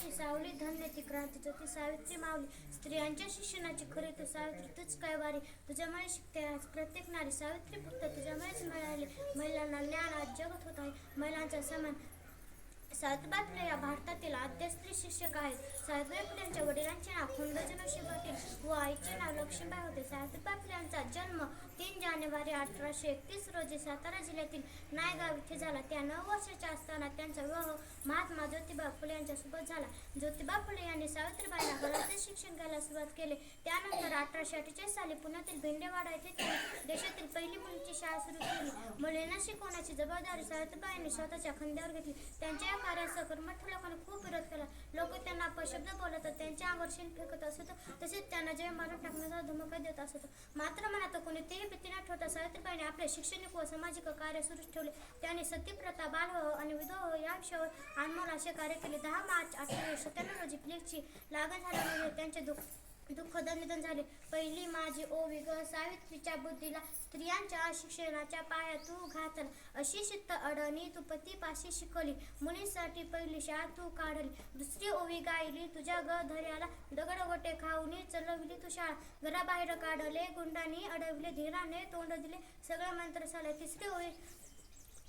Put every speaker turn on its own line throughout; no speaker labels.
ज्योती सावली धन्य ती क्रांती ती सावित्री मावली स्त्रियांच्या शिक्षणाची खरी तू सावित्री तूच काय वारी तुझ्यामुळे शिकते आज प्रत्येक नारी. सावित्री फक्त तुझ्यामुळेच मिळाली. महिलांना ज्ञान आज जगत होत आहे. महिलांचा समान सावित्रीबाई फुले या भारतातील आद्य स्त्री शिक्षक आहेत. सावित्रीबाई फुलेंच्या वडिलांचे नाव खुंडोजी शिकवतील व आईचे नाव लक्ष्मीबाई होते सावित्रीबाई यांचा जन्म तीन जानेवारी अठराशे एकतीस रोजी सातारा जिल्ह्यातील नायगाव येथे झाला. त्या नऊ वर्षाच्या असताना त्यांचा विवाह महात्मा ज्योतिबा फुले यांच्यासोबत झाला. ज्योतिबा फुले यांनी सावित्रीबाईंना घराचे शिक्षण घ्यायला सुरुवात केली. त्यानंतर अठराशे अठ्ठेचाळीस साली पुण्यातील भेंडेवाडा येथे देशातील पहिली मुलीची शाळा सुरू केली. शिकवण्याची जबाबदारी सावित्रीबाईंनी स्वतःच्या खांद्यावर घेतली. त्यांच्या या कार्यासह कर्मठ लोकांनी खूप विरोध केला. लोक त्यांना अपशब्द बोलत त्यांच्या अंगावर शिल फेकत असत. तसेच त्यांना जय मारून टाकण्याचा धमका देत असत. मात्र मनात कोणीतरी भीती न ठेवता सावित्रीबाईंनी आपले शैक्षणिक व सामाजिक कार्य सुरूच ठेवले. त्यांनी सतीप्रथा बालविवाह आणि विधवा या विषयावर अनमोल असे कार्य केले. दहा मार्च अठराशे सत्त्याण्णव रोजी प्लेगची लागण झाल्यामुळे त्यांचे दुःख दुःख निधन झाले. पहिली माझी ओवी ग सावित्रीच्या बुद्धीला स्त्रियांच्या शिक्षणाच्या पाया तू घातल. अशी शित्त अडणी तू पतीपाशी शिकवली. मुलींसाठी पहिली शाळा तू काढली. दुसरी ओवी गायली तुझ्या ग धर्याला दगड गोटे खाऊनी चलवली तू शाळा. घराबाहेर काढले गुंडांनी अडवले धीराने तोंड दिले. सगळं मंत्र झाले तिसरी ओवी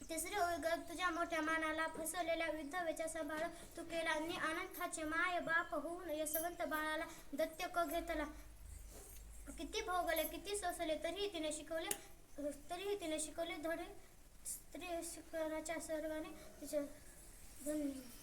तिसरी ओळख तुझ्या मोठ्या मानाला फसवलेल्या विधवेच्या सभाळ तू केला आणि खाचे माय बाप होऊन यशवंत बाळाला दत्त्य क घेतला. किती भोगले किती सोसले तरीही तिने शिकवले तरीही तिने शिकवले धडे. स्त्री शिक्षणाच्या सर्वांनी तिच्या धन्यवाद